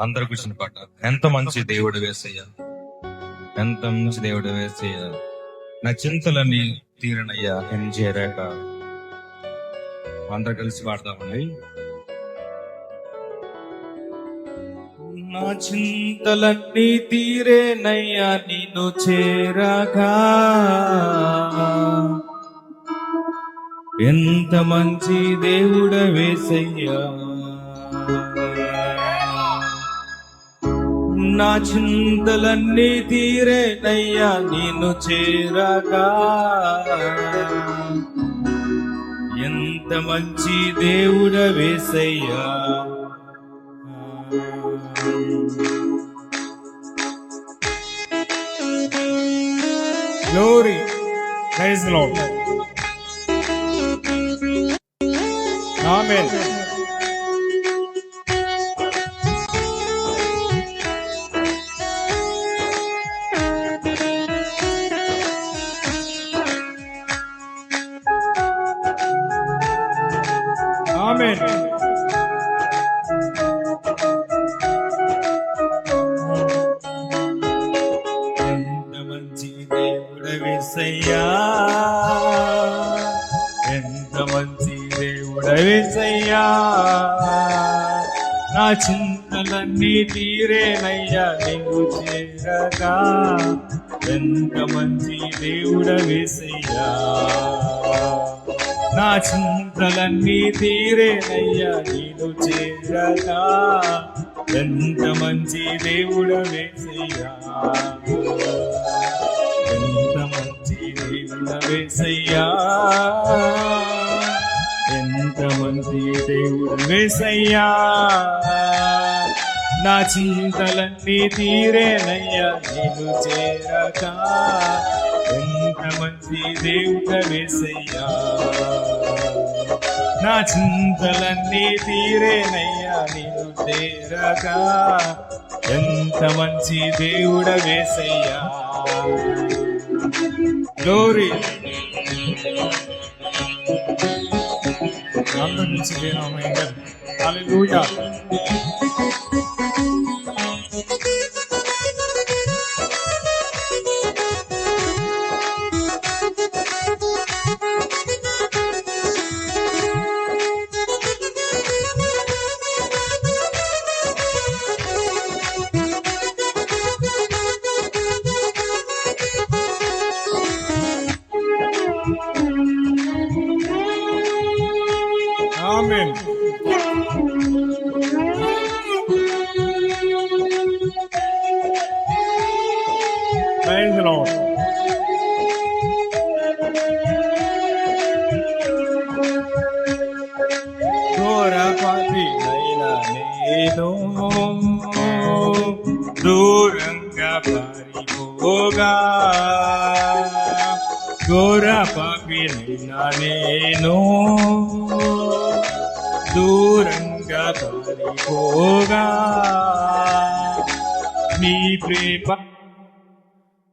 అందరు కూర్చుని పాట. ఎంత మంచి దేవుడు వేసయ్యా. ఎంత మంచి దేవుడు వేసయ్యా. నా చింతలన్నీ తీరనయ్యా ఏం చేరాక అందరు కలిసి పాడతామండి నా చింతలన్నీ తీరేనయ్యా నిన్ను చేరాగా. ఎంత మంచి దేవుడ వేసయ్యా. నా చింతలన్నీ తీరేనయ్యా నేను చేరగా ఎంత మంచి దేవుడ వేసయ్యా Glory. Praise the Lord. దేవుడ ఎంత మంచి దేవుడవిసయ్యా నా చింతలన్నీ తీరేనయ్యా నీవు చేరగా. ఎంత మంచి దేవుడవిసయ్యా నా చింతలన్నీ తీరేనయ్యా నీవు చేరగా. ఎంత మంచి దేవుడవేసయ్యా ఎంత మంచి దేవుడ వేసయ్యా ఎంత మంచి దేవుడు వేసయ్యా నా చింతలన్నీ తీరేనయ్యా నేను చేరక. ఎంత మంచి దేవుడ వేసయ్యా నా చింతలన్నీ తీరేనయ్యా నేను చేరక. ఎంత మంచి దేవుడ వేసయ్యా గ్లోరీ అందరి నుంచి నేను Hallelujah. Amen. Praise the Lord. Dora Papi, Naina, Nedo. దూరంగా పారిపోగా నీ ప్రేమ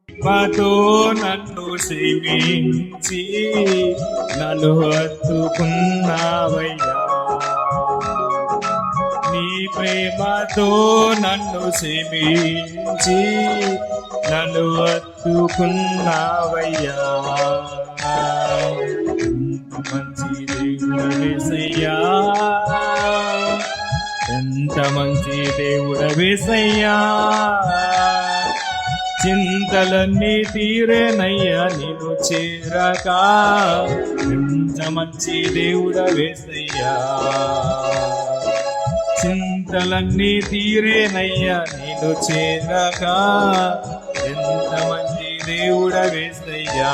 కృపతో నన్ను సేవించి నన్ను హత్తుకున్నావయ్యా. నీ ప్రేమతో నన్ను సేవించి నన్ను హత్తుకున్నావయ్యా. మంచి దేవుడు వేసయ్యా మంచి దేవుడవేసయ్యా చింతలన్నీ తీరేనయ్యా నేను చేరక. ఇంత మంచి దేవుడవేసయ్యా చింతలన్నీ తీరేనయ్యా నేను చేరక. ఎంత మంచి దేవుడవేసయ్యా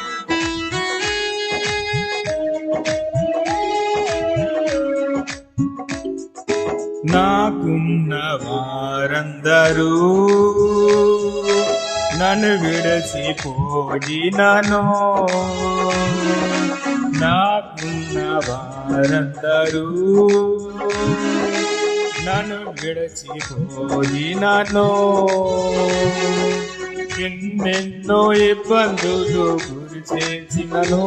నాకున్న వారందరూ నన్ను విడచిపోయినను నాకున్న వారందరూ నన్ను విడచిపోయినను ఎన్నెన్నో ఇబ్బందులు గురి చేసినను.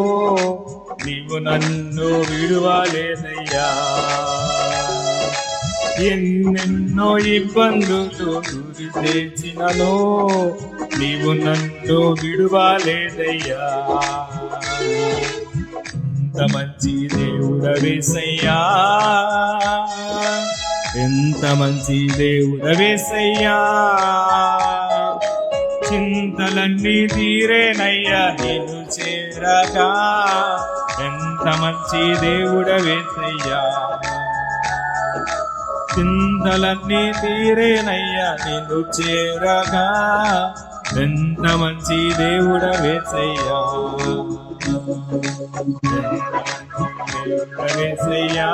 నీవు నన్ను విడువలేదయ్యా. ఎన్నెన్నో ఇబ్బందులు గురి చేసినను నీవు నన్ను విడువాలేదయ్యా. ఎంత మంచి దేవుడవేసయ్యా ఎంత మంచి దేవుడవేసయ్యా చింతలన్నీ తీరేనయ్యా నేను చేరగా ఎంత మంచి దేవుడవేసయ్యా చింతలన్నీ తీరేనయ్యా నిన్ను చేరగా. ఎంత మంచి దేవుడ వేసయ్యా వేసయ్యా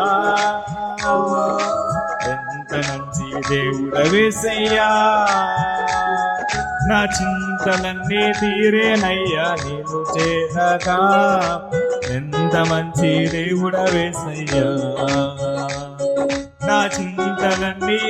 ఎంత మంచి దేవుడ వేసయ్యా నా చింతలన్నీ తీరేనయ్యా నేను చేరగా. ఎంత మంచి దేవుడ వేసయ్యా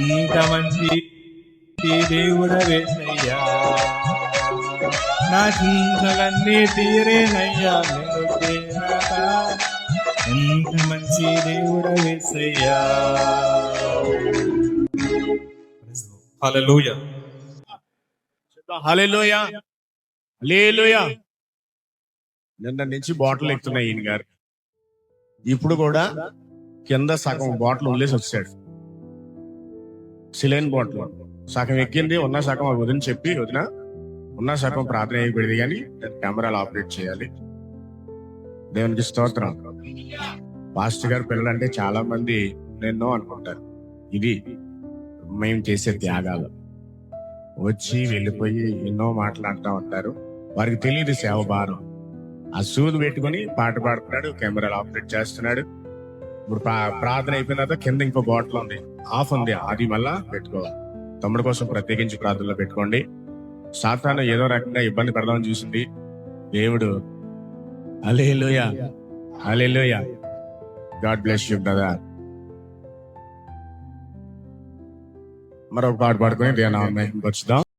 ఎంత మంచి దేవుడ వేసయ్యా నా చింతలన్నీ తీరేనయ్యా నేను ఎంత మంచి దేవుడ వేసయ్యా హల్లెలూయా. హలేలోయ హలేలోయ నిన్న నుంచి బాటిల్ ఎక్కుతున్నాయి ఈయన గారు. ఇప్పుడు కూడా కింద సగం బాటిల్ వదిలేసి వచ్చాడు. Saline bottle. సగం ఎక్కింది ఉన్న సగం ఆ వదిన చెప్పి వదిన ఉన్న సగం ప్రార్థన అయిపోయింది కానీ కెమెరాలు ఆపరేట్ చేయాలి. దేవునికి స్తోత్రం. పాస్టర్ గారు పిల్లలంటే చాలా మంది ఎన్నో అనుకుంటారు. ఇది మేము చేసే త్యాగాలు. వచ్చి వెళ్ళిపోయి ఎన్నో మాట్లాడుతూ ఉంటారు. వారికి తెలియదు సేవ భారం. ఆ సూది పెట్టుకొని పాట పాడుతున్నాడు కెమెరాలు ఆపరేట్ చేస్తున్నాడు. ఇప్పుడు ప్రార్థన అయిపోయిన తర్వాత కింద ఇంకో బాటిల్ ఉంది. ఆఫ్ ఉంది. అది మళ్ళా పెట్టుకోవాలి. తమ్ముడు కోసం ప్రత్యేకించి ప్రార్థనలో పెట్టుకోండి. సాతాను ఏదో రకంగా ఇబ్బంది పెడదామని చూసింది. దేవుడు అలేలోయ అలేలోయ గాడ్ బ్లెస్ యూ బ్రదర్ మరొక పాట పాడుకొని దేనా మహింపరుచుదాం